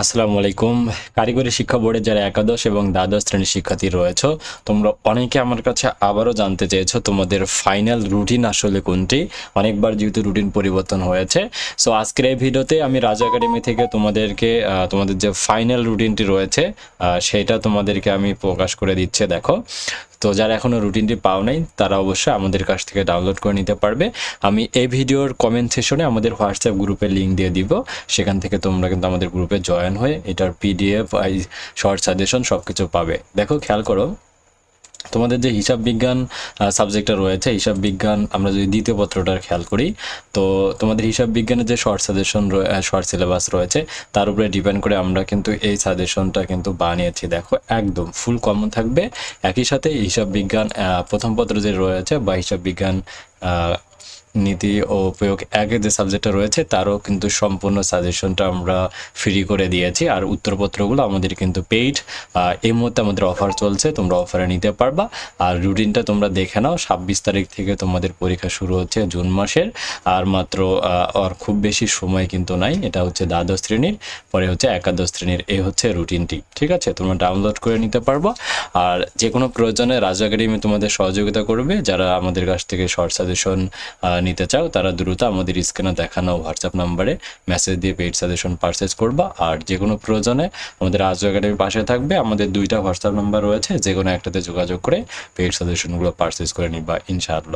আসসালামু আলাইকুম। কারিগরি শিক্ষা বোর্ডের যারা একাদশ এবং দ্বাদশ শ্রেণির শিক্ষার্থী রয়েছে, তোমরা অনেকে আমার কাছে আবারও জানতে চেয়েছো তোমাদের ফাইনাল রুটিন আসলে কোনটি? অনেকবার যেহেতু রুটিন পরিবর্তন হয়েছে। সো আজকের এই ভিডিওতে আমি রাজা একাডেমি থেকে তোমাদেরকে তোমাদের যে ফাইনাল রুটিনটি রয়েছে সেটা তোমাদেরকে আমি প্রকাশ করে দিচ্ছে, দেখো। তো যারা এখনও রুটিনটি পাও নাই, তারা অবশ্যই আমাদের কাছ থেকে ডাউনলোড করে নিতে পারবে। আমি এই ভিডিওর কমেন্ট সেশনে আমাদের হোয়াটসঅ্যাপ গ্রুপের লিঙ্ক দিয়ে দিব। সেখান থেকে তোমরা কিন্তু আমাদের গ্রুপে জয়েন হয়ে এটার পিডিএফ শর্ট সাজেশন সব কিছু পাবে। দেখো, খেয়াল করো। তোমাদের যে হিসাব বিজ্ঞান সাবজেক্টটা রয়েছে, হিসাব বিজ্ঞান আমরা যদি দ্বিতীয় পত্রটার খেয়াল করি, তো তোমাদের হিসাব বিজ্ঞানের যে শর্ট সাজেশন শর্ট সিলেবাস রয়েছে, তার উপরে ডিপেন্ড করে আমরা কিন্তু এই সাজেশনটা কিন্তু বানিয়েছি। দেখো, একদম ফুল কমন থাকবে। একই সাথে হিসাব বিজ্ঞান প্রথম পত্র যে রয়েছে বা হিসাব বিজ্ঞান নীতি ও প্রয়োগ একের যে সাবজেক্টটা রয়েছে, তারও কিন্তু সম্পূর্ণ সাজেশনটা আমরা ফ্রি করে দিয়েছি। আর উত্তরপত্রগুলো আমাদের কিন্তু পেইড এই মুহূর্তে আমাদের অফার চলছে, তোমরা অফারে নিতে পারবা। আর রুটিনটা তোমরা দেখে নাও, ছাব্বিশ তারিখ থেকে তোমাদের পরীক্ষা শুরু হচ্ছে জুন মাসের। আর মাত্র আর খুব বেশি সময় কিন্তু নাই, এটা হচ্ছে দ্বাদশ শ্রেণির, পরে হচ্ছে একাদশ শ্রেণির, এই হচ্ছে রুটিনটি ঠিক আছে? তোমরা ডাউনলোড করে নিতে পারব। আর যে কোনো প্রয়োজনে রাজা একাডেমি তোমাদের সহযোগিতা করবে, যারা আমাদের কাছ থেকে শর্ট সাজেশন নিতে চাও, তারা দ্রুত আমাদের স্ক্রিনে দেখানো হোয়াটসঅ্যাপ নাম্বারে মেসেজ দিয়ে পেইড সাজেশন পারচেস করবা। আর যে কোনো প্রয়োজনে আমাদের আজও একাডেমির পাশে থাকবে, আমাদের দুইটা হোয়াটসঅ্যাপ নাম্বার রয়েছে যে কোনো একটাতে যোগাযোগ করে পেইড সাজেশনগুলো পারচেস করে নিবা, ইনশাআল্লাহ।